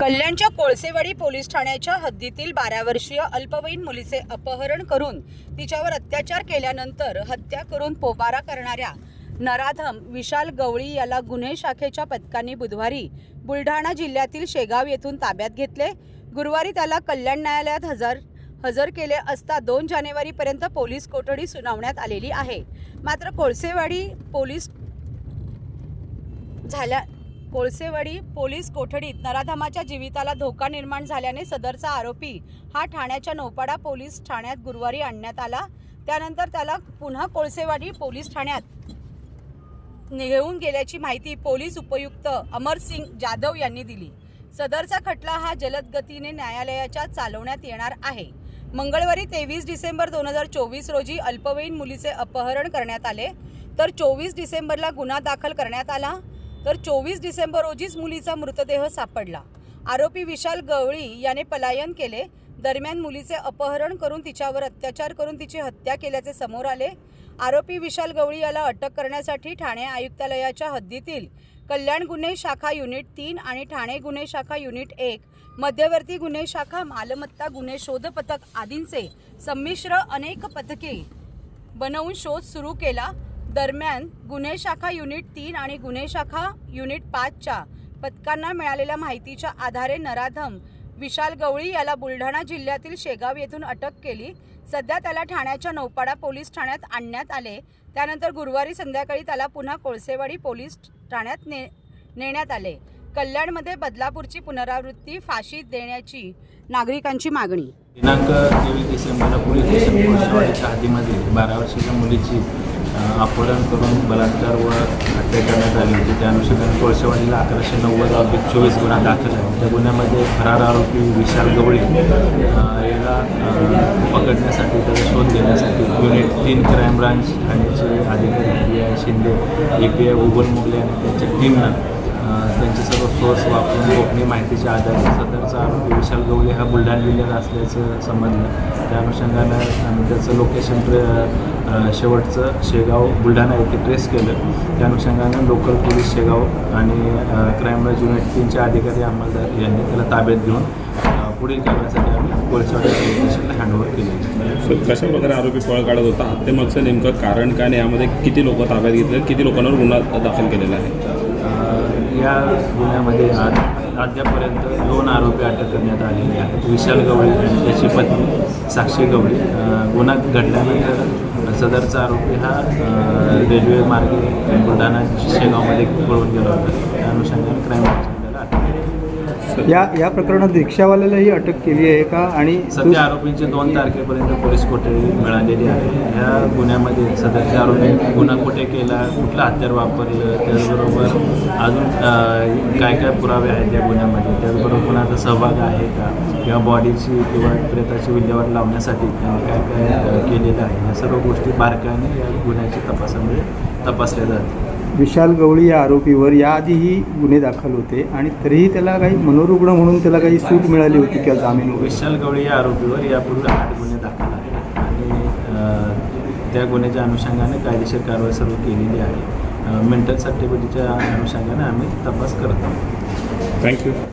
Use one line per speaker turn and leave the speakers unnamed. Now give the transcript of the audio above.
कल्याणच्या कोळसेवाडी पोलीस ठाण्याच्या हद्दीतील बारा वर्षीय अल्पवयीन मुलीचे अपहरण करून तिच्यावर अत्याचार केल्यानंतर हत्या करून पोबारा करणाऱ्या नराधम विशाल गवळी याला गुन्हे शाखेच्या पथकांनी बुधवारी बुलढाणा जिल्ह्यातील शेगाव येथून ताब्यात घेतले. गुरुवारी त्याला कल्याण न्यायालयात हजर हजर केले असता दोन जानेवारीपर्यंत पोलीस कोठडी सुनावण्यात आलेली आहे. मात्र कोळसेवाडी पोलीस झाल्या कोळसेवाडी पोलीस कोठडीत नराधमाच्या जीविताला धोका निर्माण झाल्याने सदरचा आरोपी हा ठाण्याच्या नौपाडा पोलीस ठाण्यात गुरुवारी आणण्यात आला. त्यानंतर त्याला पुन्हा कोळसेवाडी पोलीस ठाण्यात घेऊन गेल्याची माहिती पोलीस उपयुक्त अमरसिंग जाधव यांनी दिली. सदरचा खटला हा जलद गतीने न्यायालयाच्या चालवण्यात येणार आहे. मंगळवारी तेवीस डिसेंबर दोन हजार चोवीस रोजी अल्पवयीन मुलीचे अपहरण करण्यात आले. तर चोवीस डिसेंबरला गुन्हा दाखल करण्यात आला. तर चोवीस डिसेंबर रोजीच मुलीचा मृतदेह सापडला. आरोपी विशाल गवळी याने पलायन केले. दरम्यान मुलीचे अपहरण करून तिच्यावर अत्याचार करून तिची हत्या केल्याचे समोर आले. आरोपी विशाल गवळी याला अटक करण्यासाठी ठाणे आयुक्तालयाच्या हद्दीतील कल्याण गुन्हे शाखा युनिट तीन आणि ठाणे गुन्हे शाखा युनिट एक मध्यवर्ती गुन्हे शाखा मालमत्ता गुन्हे शोध पथक आदींचे संमिश्र अनेक पथके बनवून शोध सुरू केला. दरम्यान गुन्हे शाखा युनिट तीन आणि गुन्हे शाखा युनिट पाचच्या पथकांना मिळालेल्या माहितीच्या आधारे नराधम विशाल गवळी याला बुलढाणा जिल्ह्यातील शेगाव येथून अटक केली. सध्या त्याला ठाण्याच्या नौपाडा पोलीस ठाण्यात आणण्यात आले. त्यानंतर गुरुवारी संध्याकाळी त्याला पुन्हा कोळसेवाडी पोलीस ठाण्यात ने नेण्यात आले. कल्याणमध्ये बदलापूरची पुनरावृत्ती फाशी देण्याची नागरिकांची मागणी.
दिनांक तेवीस डिसेंबरला पोलीस स्टेशन कोळसेवाडीच्या हद्दीमध्ये बारा वर्षाच्या मुलीची अपहरण करून बलात्कार व हत्या करण्यात आली होती. त्या अनुषंगाने कोळसेवाडीला अकराशे नव्वद अधिक चोवीस गुन्हा दाखल आहे त्या गुन्ह्यामध्ये फरार आरोपी विशाल गवळी याला पकडण्यासाठी त्याचा शोध घेण्यासाठी युनिट तीन क्राईम ब्रांच ठाण्याचे अधिकारी P I Shinde A P I उबल मोगले आणि त्यांच्या टीमनं त्यांचे सर्व सोर्स वापरून गोपनीय माहितीच्या आधारे सदरचा आरोपी विशाल गवळी हा बुलढाणा जिल्ह्यात असल्याचं समजलं. त्या अनुषंगानं आम्ही त्याचं लोकेशन शेवटचं शेगाव बुलढाणा येथे ट्रेस केलं. त्या अनुषंगानं लोकल पोलीस शेगाव आणि क्राईम ब्रांच युनिट तीनचे अधिकारी अंमलदार यांनी त्याला ताब्यात घेऊन पुढील कारणासाठी आम्ही पोलीसवाडी स्टेशनला हँडओव्हर केले.
कशा प्रकारे आरोपी पळ काढत होता? हत्येमागचं नेमकं कारण काय आणि यामध्ये किती लोक ताब्यात घेतले? किती लोकांवर गुन्हा दाखल केलेला आहे?
या गुन्ह्यामध्ये आज अद्यापर्यंत दोन आरोपी अटक करण्यात आलेले आहेत. विशाल गवळी आणि त्याची पत्नी साक्षी गवळी. गुन्हा घडल्यानंतर सदरचा आरोपी हा रेल्वे मार्गे बुलढाणा शेगावमध्ये पळून गेला होता. त्या अनुषंगाने क्राईम
या या प्रकरणात रिक्षावाल्यालाही अटक केली आहे का? आणि
सध्या आरोपींची दोन तारखेपर्यंत पोलीस कोठडी मिळालेली आहे? ह्या गुन्ह्यामध्ये सदरच्या आरोपी गुन्हा कुठे केला? कुठलं हत्यार वापरलं? त्याचबरोबर अजून काय काय पुरावे आहेत या गुन्ह्यामध्ये? त्याचबरोबर कुणाचा सहभाग आहे का? किंवा बॉडीची किंवा प्रेताची विल्हेवाट लावण्यासाठी त्यांनी काय काय केलेलं आहे? ह्या सर्व गोष्टी बारकाईने या गुन्ह्याच्या तपासामध्ये तपासल्या जातात
विशाल गवळी या आरोपीवर याआधीही गुन्हे दाखल होते आणि तरीही त्याला काही मनोरुग्ण म्हणून त्याला काही सूट मिळाली होती किंवा जामीन
विशाल गवळी या आरोपीवर यापूर्वी आठ गुन्हे दाखल आहेत आणि त्या गुन्ह्याच्या अनुषंगाने कायदेशीर कारवाई सर्व केलेली आहे. मेंटल सर्टिफिकेटच्या अनुषंगाने आम्ही तपास करत आहोत.
थँक्यू